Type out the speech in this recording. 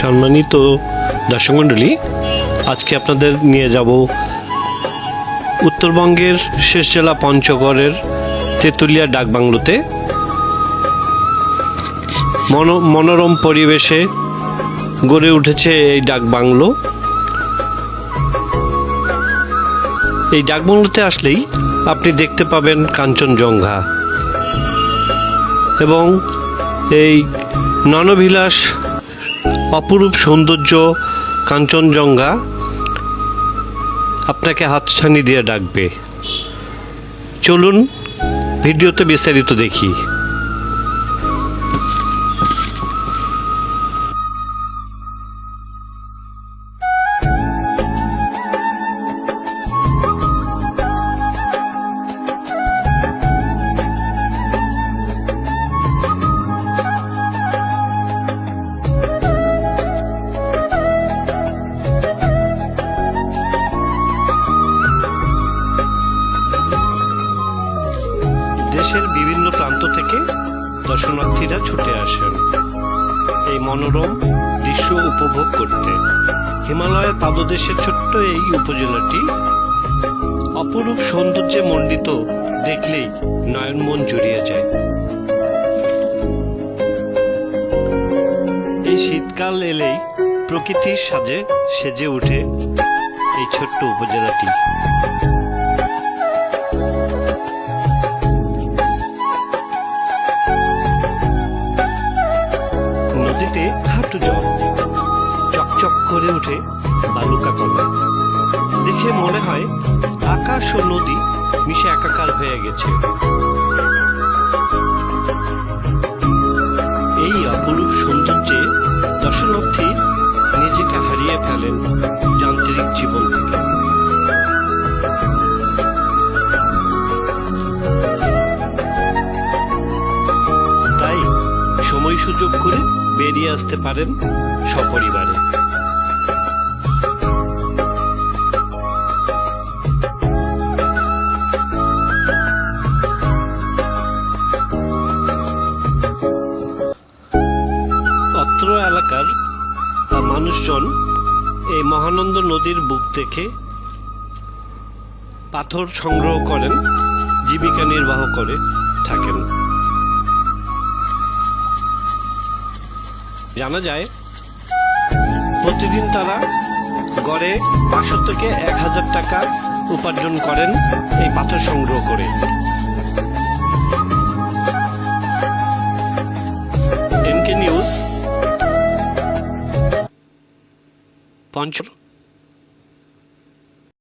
সম্মানিত দর্শক মণ্ডলী আজকে আপনাদের নিয়ে যাব উত্তরবঙ্গের শেষ জেলা পঞ্চগড়ের তেঁতুলিয়া ডাকবাংলোতে। মনো, মনোরম পরিবেশে গড়ে উঠেছে এই ডাকবাংলো। এই ডাকবাংলোতে আসলেই আপনি দেখতে পাবেন কাঞ্চনজঙ্ঘা এবং এই ননবিলাস অপরূপ সৌন্দর্য কাঞ্চনজঙ্ঘা আপনাকে হাতছানি দিয়ে ডাকবে। চলুন ভিডিওতে বিস্তারিত দেখি। দেশের বিভিন্ন প্রান্ত থেকে দর্শনার্থীরা ছুটে আসেন। এই মনোরম দৃশ্য উপভোগ করতে। হিমালয়ের পাদদেশের ছোট্ট এই উপজেলাটি অপরূপ সৌন্দর্যে মণ্ডিত দেখলেই নয়ন মন জড়িয়ে যায়। এই শীতকাল এলেই প্রকৃতির সাজে সেজে ওঠে এই ছোট্ট উপজেলাটি। নদীতে হাঁটু জল। চকচক করে ওঠে বালুকা কলা দেখে মনে হয় আকাশ ও নদী মিশে একাকার হয়ে গেছে। এই অপরূপ সৌন্দর্যে দর্শনার্থী নিজেকে হারিয়ে ফেলেন যান্ত্রিক জীবন থেকে। তাই সময় সুযোগ করে বেরিয়ে আসতে পারেন সপরিবারে। অত্র এলাকার মানুষজন এই মহানন্দ নদীর বুক থেকে পাথর সংগ্রহ করেন, জীবিকা নির্বাহ করে থাকেন। জানা যায়, প্রতিদিন তারা গড়ে পাঁচশো থেকে এক হাজার টাকা উপার্জন করেন এই পাথর সংগ্রহ করে। NK news